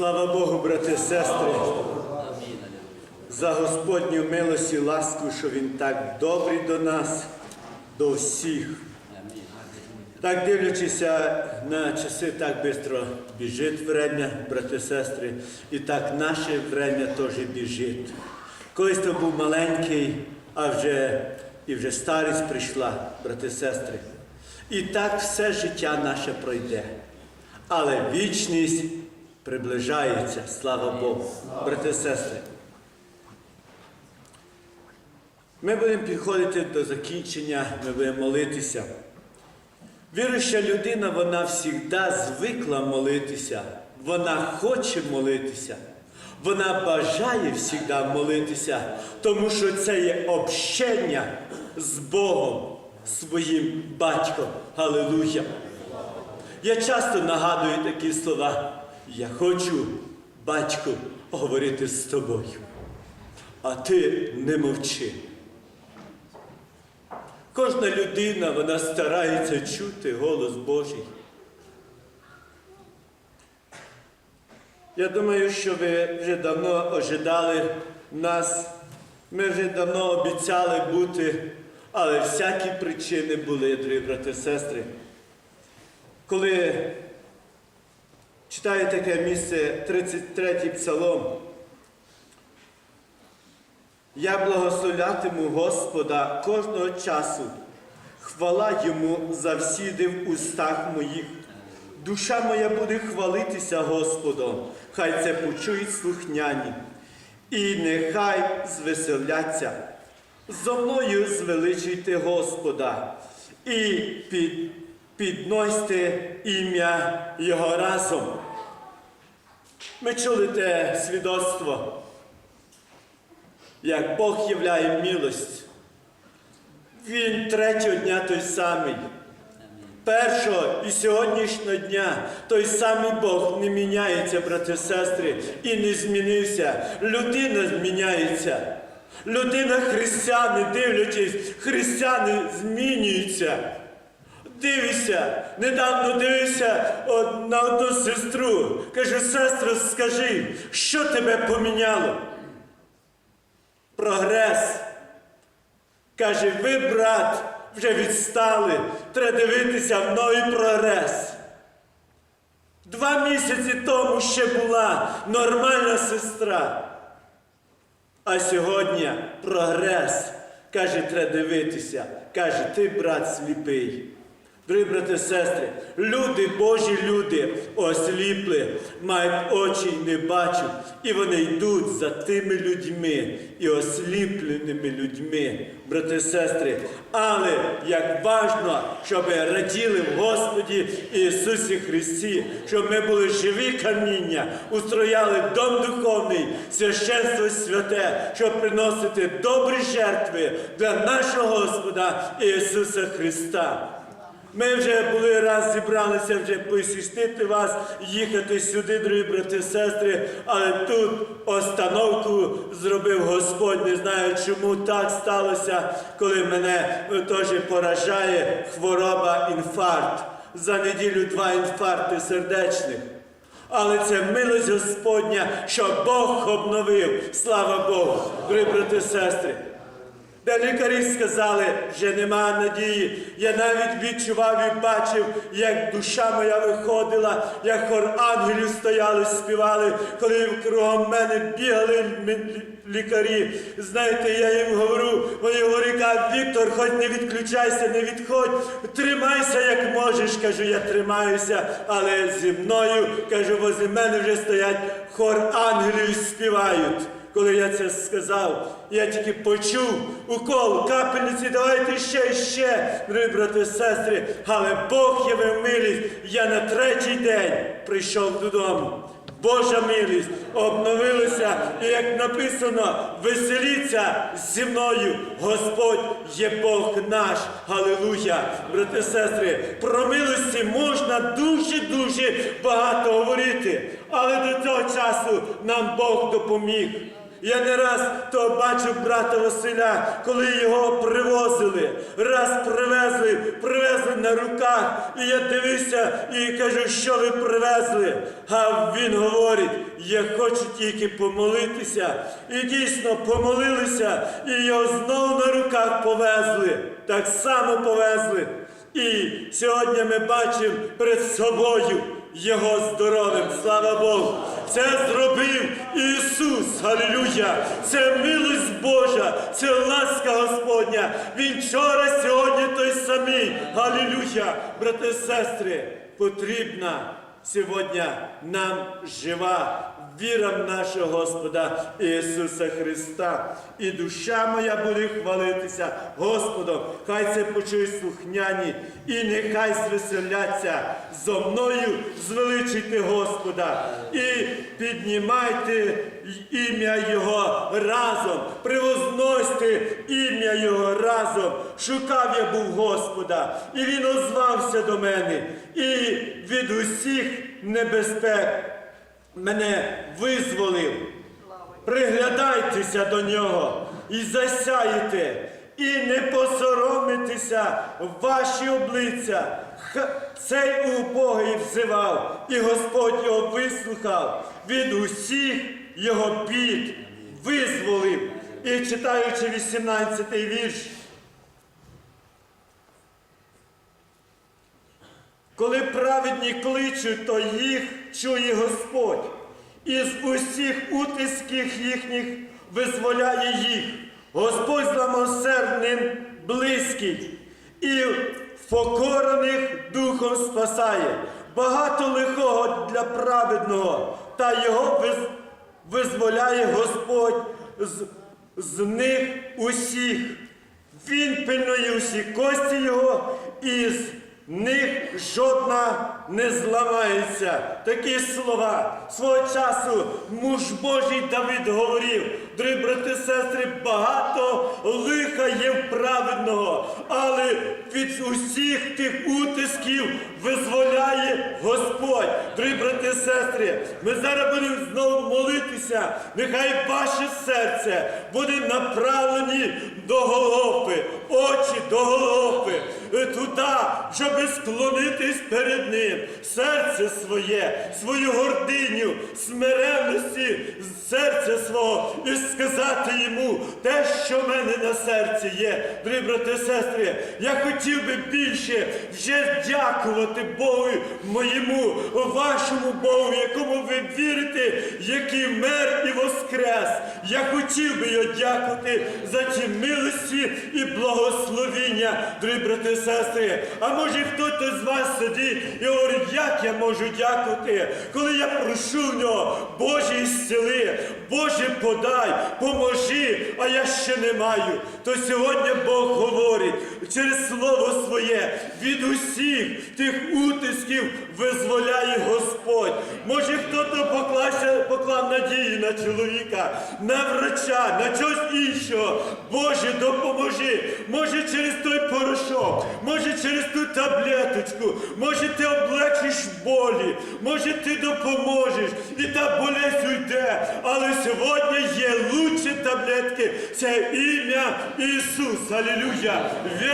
Слава Богу, брати сестри, за Господню милость і ласку, що Він так добрий до нас, до всіх. Так дивлячися на часи, так швидко біжить время, брати сестри, і так наше время теж біжить. Колись то був маленький, а вже і вже старість прийшла, брати сестри. І так все життя наше пройде. Але вічність приближається, слава Богу, брати і сестри. Ми будемо підходити до закінчення, ми будемо молитися. Віруюча людина, вона завжди звикла молитися, вона хоче молитися, вона бажає завжди молитися, тому що це є общення з Богом, своїм батьком. Галилуя! Я часто нагадую такі слова. Я хочу, батьку, говорити з тобою, а ти не мовчи. Кожна людина вона старається чути голос Божий. Я думаю, що ви вже давно ожидали нас, ми вже давно обіцяли бути, але всякі причини були, дорогі брати і сестри. Коли читаю таке місце, 33-й псалом, я благословлятиму Господа кожного часу, хвала йому завсіди в устах моїх. Душа моя буде хвалитися Господом, хай це почують слухняні, і нехай звеселяться. Зо мною звеличуйте Господа. І під, підносьте ім'я Його разом. Ми чули те свідоцтво як Бог являє милость. Він третього дня той самий. Першого і сьогоднішнього дня той самий Бог не міняється, брати і сестри, і не змінився. Людина зміняється. Людина християни, дивлячись, християни змінюються. Дивися, недавно дивився од- на одну сестру. Каже, сестро, скажи, що тебе поміняло? прогрес. Каже, ви, брат, вже відстали, треба дивитися в новий прогрес. Два місяці тому ще була нормальна сестра. А сьогодні прогрес. Каже, треба дивитися. Каже, ти, брат, сліпий. Дорогі брати і сестри, люди, Божі люди, осліпли, мають очі і не бачать, і вони йдуть за тими людьми і осліпленими людьми, брати і сестри. Але як важно, щоб раділи в Господі Ісусі Христі, щоб ми були живі каміння, устрояли дом духовний, священство святе, щоб приносити добрі жертви для нашого Господа Ісуса Христа. Ми вже були раз зібралися вже посвістити вас, їхати сюди, дорогі брати і сестри, але тут остановку зробив Господь. Не знаю, чому так сталося, коли мене е, теж поражає хвороба інфаркт. За неділю два інфаркти сердечних. Але це милость Господня, що Бог обновив. Слава Богу, брати і сестри. Де лікарі сказали, вже нема надії. Я навіть відчував і бачив, як душа моя виходила, як хор ангелів стояли, співали, коли кругом мене бігали лікарі. Знаєте, я їм говорю, вони говорять, Віктор, хоч не відключайся, не відходь, тримайся, як можеш. Кажу, я тримаюся, але зі мною, кажу, возле мене вже стоять хор ангелів співають. Коли я це сказав, я тільки почув укол, капельниці, давайте ще ще, дорогі брати і сестри, але Бог явив милість. Я на третій день прийшов додому. Божа милість обновилася, і як написано, веселіться зі мною, Господь є Бог наш. Галилуя! Брати сестри, про милості можна дуже-дуже багато говорити, але до цього часу нам Бог допоміг. Я не раз то бачив брата Василя, коли його привозили. Раз привезли, привезли на руках. І я дивився і кажу, що ви привезли. А він говорить, я хочу тільки помолитися. І дійсно помолилися, і його знову на руках повезли. Так само повезли. І сьогодні ми бачимо перед собою його здоровим. Слава Богу! Це Ісус. Халілюя! Це милость Божа, це ласка Господня. Він вчора, сьогодні той самий. Халілюя! Брати і сестри, потрібна сьогодні нам жива віра в нашого Господа Ісуса Христа. І душа моя буде хвалитися Господом. Хай це почують слухняні, і нехай звеселяться зо мною звеличити Господа. І піднімайте ім'я Його разом, привозносьте ім'я Його разом. Шукав я був Господа, і Він озвався до мене, і від усіх небезпек мене визволив. Приглядайтеся до нього і засяєте, і не посоромитеся в ваші обличчя. Х- Цей убогий взивав, і Господь його вислухав від усіх його бід, визволив. І читаючи 18-й вірш. Коли праведні кличуть, то їх чує Господь. І з усіх утисків їхніх визволяє їх. Господь зламосердним близький і покорених духом спасає. Багато лихого для праведного, та його визволяє Господь з, з них усіх. Він пильнує усі кості його, і з них жодна не зламається. Такі слова свого часу муж Божий Давид говорив. Дорогі брати сестри, багато лиха є праведного, але від усіх тих утисків визволяє Господь. Дорогі брати сестри, ми зараз будемо знову молитися. Нехай ваше серце буде направлені до Голгофи, очі до Голгофи, е, туди, щоб склонитись перед ним, серце своє, свою гординю, смиренності серця свого і сказати йому те, що в мене на серці є. Дорогі брати і сестри, я хотів би більше вже дякувати Богу моєму, вашому Богу, якому ви вірите, який мер і воскрес. Я хотів би його дякувати за ті милості і благословіння, дорогі брати сестри. А може хтось з вас сидить і говорить, як я можу дякувати, коли я прошу в нього, Боже, ісцели, Боже, подай, поможи, а я ще не маю. То сьогодні Бог говорить через слово своє від усіх тих утисків визволяє Господь. Може, поклався, поклав надії на чоловіка, на врача, на щось іншого. Боже, допоможи. Може, через той порошок, може, через ту таблеточку, може, ти облегчиш болі, може, ти допоможеш, і та болезнь уйде. Але сьогодні є лучші таблетки. Це ім'я Ісус. Алілюя.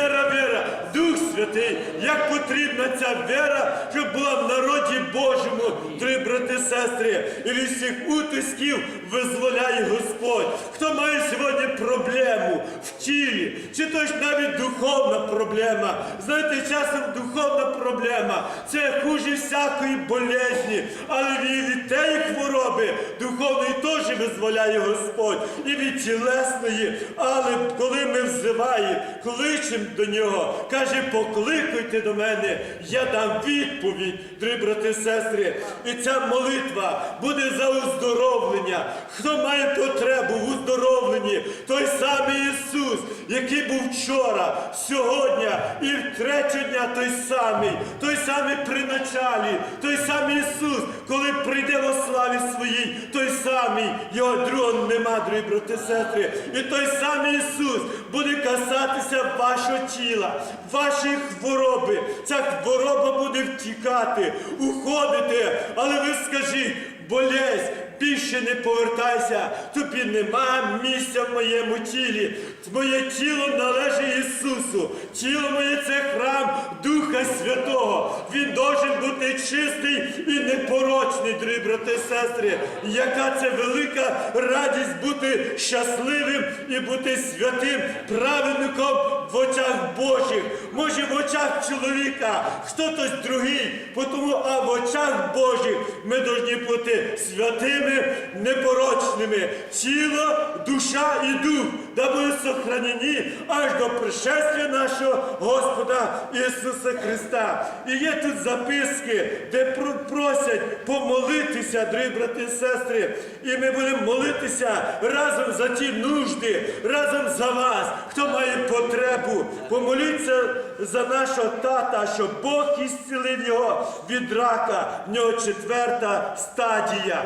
Віра, віра, Дух Святий. Як потрібна ця віра, щоб була в народі Божому, три брати, сестри, і від всіх утисків визволяє Господь. Хто має сьогодні проблему в тілі, чи то ж навіть духовна проблема. Знаєте, часом духовна проблема це хуже всякої болезні, але від тієї хвороби духовної теж визволяє Господь, і від тілесної. Але коли ми взиваємо, кличемо до нього, каже, покликайте до мене, я дам відповідь, дорогі брати сестри. І ця молитва буде за оздоровлення. Хто має потребу в оздоровленні, той самий Ісус, який був вчора, сьогодні і в третього дня той самий, той самий при началі, той самий Ісус, коли прийде во славі своїй, той самий, його другого нема, дорогі брати сестри. І той самий Ісус буде касатися вашого тіла, ваші хвороби. Ця хвороба буде втікати, уходити. Але ви скажіть, болезнь, більше не повертайся, тобі нема місця в моєму тілі. Моє тіло належить Ісусу. Тіло моє це храм Духа Святого. Він должен бути чистий і непорочний, дорогі брати і сестри. Яка це велика радість бути щасливим і бути святим праведником в очах Божих. Може в очах чоловіка, хтось другий, тому а в очах Божих ми повинні бути святими, непорочними. Тіло, душа і дух да будуть сохранені аж до пришестя нашого Господа Ісуса Христа. І є тут записки, де про- просять помолитися, дорогі брати і сестри. І ми будемо молитися разом за ті нужди, разом за вас, хто має потребу. Помоліться за нашого тата, щоб Бог ісцілив його від рака. В нього четверта стадія.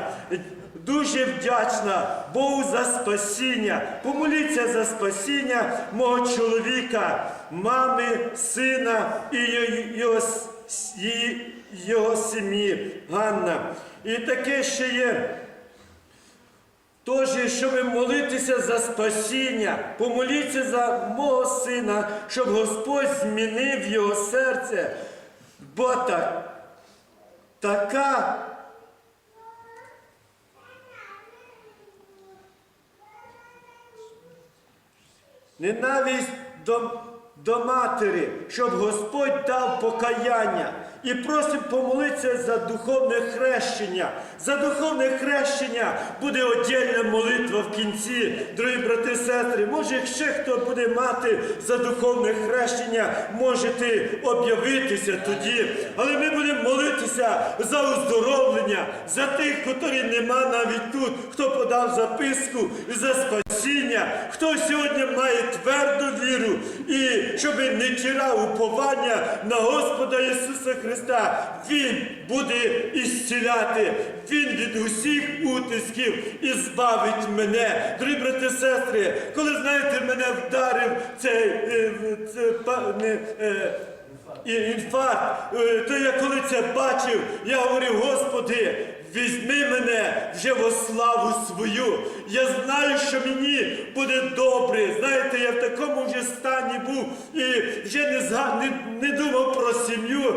Дуже вдячна Богу за спасіння. Помоліться за спасіння мого чоловіка, мами, сина і його, його, сім'ї Ганна. І таке ще є. Тож, щоб молитися за спасіння, помоліться за мого сина, щоб Господь змінив його серце. Бо так, така ненависть до, до матері, щоб Господь дав покаяння. І просимо помолитися за духовне хрещення. За духовне хрещення буде отдільна молитва в кінці, дорогі брати і сестри. Може, ще хто буде мати за духовне хрещення, можете об'явитися тоді. Але ми будемо молитися за оздоровлення, за тих, котрі нема навіть тут, хто подав записку за спасіння, хто сьогодні має тверду віру і щоб не тірав уповання на Господа Ісуса Христа. Він буде ісціляти, Він від усіх утисків і збавить мене. Дорогі брати сестри, коли знаєте, мене вдарив цей, е, це, не, е, і інфаркт, е, то я коли це бачив, я говорив, Господи, візьми мене вже во славу свою. Я знаю, що мені буде добре. Знаєте, я в такому вже стані був і вже не, не, не думав про сім'ю,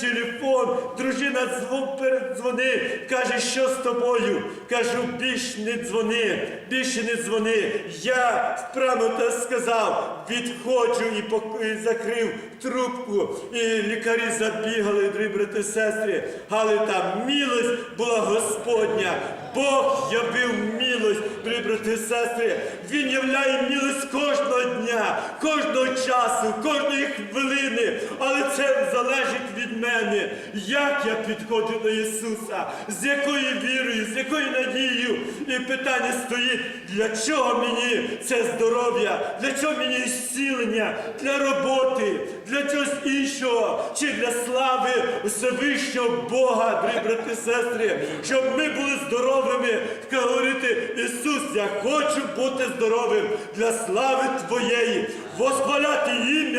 телефон, дружина дзвон, передзвонив, каже, що з тобою? Кажу, більш не дзвони, більше не дзвони. Я вправо та сказав, відходжу і, пок- закрив трубку. І лікарі забігали, дорогі брати сестри, але там милость була Господня. Бог явив милость, дорогі брати і сестри. Він являє милость кожного дня, кожного часу, кожної хвилини. Але це залежить від мене, як я підходжу до Ісуса, з якою вірою, з якою надією. І питання стоїть, для чого мені це здоров'я, для чого мені зцілення, для роботи, для чогось іншого, чи для слави Всевишнього Бога, брати і сестри, щоб ми були здоровими, так говорити, Ісус, я хочу бути здоровим для слави Твоєї, восхваляти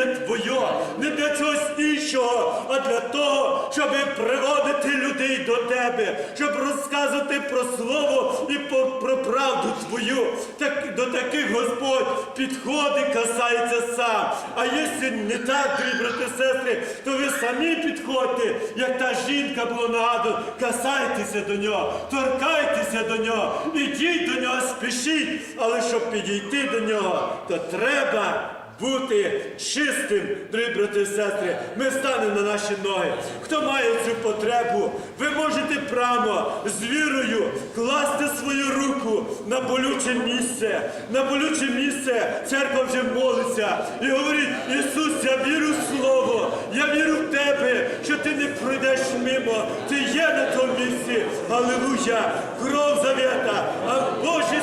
ім'я Твоє, не для чогось іншого, а для того, щоб приводити людей до Тебе, щоб розказувати про Слово і про правду Твою. Так, до таких Господь підходить, касається сам. А якщо не так, дорогі брати сестри, то ви самі підходьте, як та жінка була нагадана, касайтеся до нього, торкайтеся до нього, ідіть до нього, спішіть, але щоб підійти до нього, то треба бути чистим, дорогі брати і сестри. Ми станемо на наші ноги. Хто має цю потребу, ви можете прямо з вірою класти свою руку на болюче місце. На болюче місце церква вже молиться і говорить, Ісус, я вірю в Слово, я вірю в Тебе, що ти не пройдеш мимо, ти є на тому місці. Аллилуйя! Кров завета, а Боже